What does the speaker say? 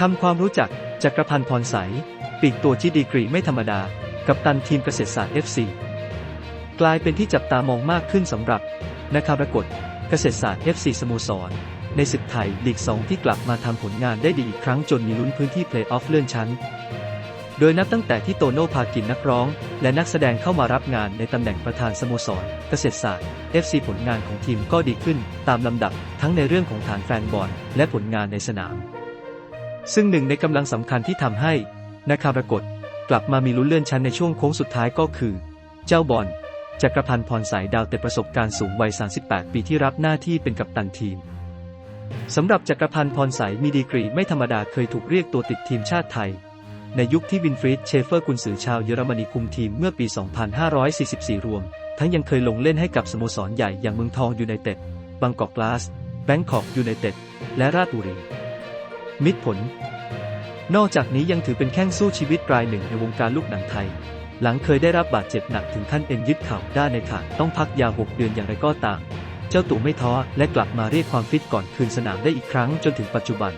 ทำความรู้จักจักรพันธ์พรใส ปีกตัวที่ดีกรีไม่ธรรมดา กับตันทีมเกษตรศาสตร์ FC กลายเป็นที่จับตามองมากขึ้นสำหรับนะครับปรากฏเกษตรศาสตร์ FC สโมสร ในศึกไทยลีก 2 ที่กลับมาทำผลงานได้ดีอีกครั้งจนมีลุ้นพื้นที่เพลย์ออฟเลื่อนชั้น โดยนับตั้งแต่ที่โตโน่พากินนักร้อง และนักแสดงเข้ามารับงานในตำแหน่งประธานสโมสร เกษตรศาสตร์ FC ผลงานของทีมก็ดีขึ้น ตามลำดับทั้งในเรื่องของฐานแฟนบอลและผลงานในสนาม ซึ่งหนึ่งในกำลังสำคัญที่ทำให้นาคารากฏกลับมามีลุ้นเลื่อนชั้นในช่วงโค้งสุดท้ายก็คือ เจ้าบอลจักรพันธ์พรสายดาวแต่ประสบการณ์สูงวัย 38 ปีที่รับหน้าที่เป็นกัปตันทีมสำหรับจักรพันธ์พรใสมีดีกรีไม่ธรรมดาเคยถูกเรียกตัวติดทีมชาติไทย ในยุคที่วินฟรีดเชฟเฟอร์กุนซือชาวเยอรมนีคุมทีมเมื่อปี 2544 รวม ทั้งยังเคยลงเล่นให้กับสโมสรใหญ่อย่างเมืองทองยูไนเต็ดบางกอกกลาสแบงกอกยูไนเต็ดและราชบุรี มิตรผล นอกจากนี้ยังถือเป็นแข้งสู้ชีวิตรายหนึ่งในวงการลูกหนังไทย หลังเคยได้รับบาดเจ็บหนักถึงขั้นเอ็นยึดเข่าด้านในขาต้องพักยาหกเดือนอย่างไรก็ตาม เจ้าตู่ไม่ท้อและกลับมาเรียกความฟิตก่อนคืนสนามได้อีกครั้งจนถึงปัจจุบัน